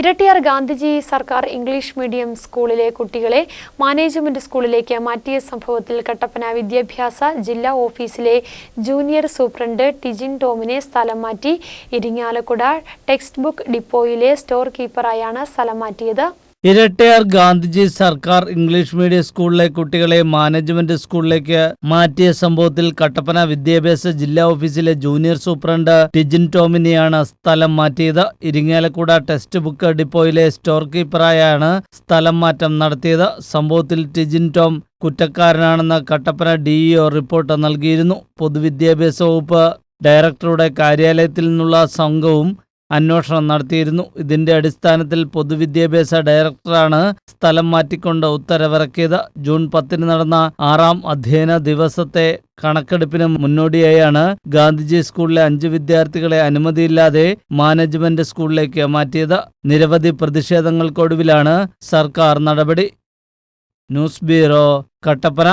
ഇരട്ടിയാർ ഗാന്ധിജി സർക്കാർ English medium സ്കൂളിലെ കുട്ടികളെ മാനേജ്മെന്റ് സ്കൂളിലേക്ക് മാറ്റിയ സംഭവത്തിൽ കട്ടപ്പന വിദ്യാഭ്യാസ ജില്ലാ ഓഫീസിലെ ജൂനിയർ സൂപ്രണ്ട് ടിജിൻ ടോമിനെ സ്ഥലം മാറ്റി. ഇരിങ്ങാലക്കുട ടെക്സ്റ്റ് ബുക്ക് ഡിപ്പോയിലെ സ്റ്റോർ കീപ്പറായാണ് സ്ഥലം മാറ്റിയത്. ഇരട്ടയാർ ഗാന്ധിജി സർക്കാർ ഇംഗ്ലീഷ് മീഡിയം സ്കൂളിലെ കുട്ടികളെ മാനേജ്മെന്റ് സ്കൂളിലേക്ക് മാറ്റിയ സംഭവത്തിൽ കട്ടപ്പന വിദ്യാഭ്യാസ ജില്ലാ ഓഫീസിലെ ജൂനിയർ സൂപ്രണ്ട് ടിജിൻ ടോമിനെയാണ് സ്ഥലം മാറ്റിയത്. ഇരിങ്ങാലക്കുട ടെസ്റ്റ് ബുക്ക് ഡിപ്പോയിലെ സ്റ്റോർ കീപ്പറായാണ് സ്ഥലം മാറ്റം നടത്തിയത്. സംഭവത്തിൽ ടിജിൻ ടോം കുറ്റക്കാരനാണെന്ന് കട്ടപ്പന ഡിഇഒ റിപ്പോർട്ട് നൽകിയിരുന്നു. പൊതുവിദ്യാഭ്യാസ വകുപ്പ് ഡയറക്ടറുടെ കാര്യാലയത്തിൽ നിന്നുള്ള സംഘവും അന്വേഷണം നടത്തിയിരുന്നു. ഇതിന്റെ അടിസ്ഥാനത്തിൽ പൊതുവിദ്യാഭ്യാസ ഡയറക്ടറാണ് സ്ഥലം മാറ്റിക്കൊണ്ട് ഉത്തരവിറക്കിയത്. ജൂൺ പത്തിന് നടന്ന ആറാം അധ്യയന ദിവസത്തെ കണക്കെടുപ്പിന് മുന്നോടിയായാണ് ഗാന്ധിജി സ്കൂളിലെ അഞ്ച് വിദ്യാർത്ഥികളെ അനുമതിയില്ലാതെ മാനേജ്മെന്റ് സ്കൂളിലേക്ക് മാറ്റിയത്. നിരവധി പ്രതിഷേധങ്ങൾക്കൊടുവിലാണ് സർക്കാർ നടപടി. News bureau Kattappana.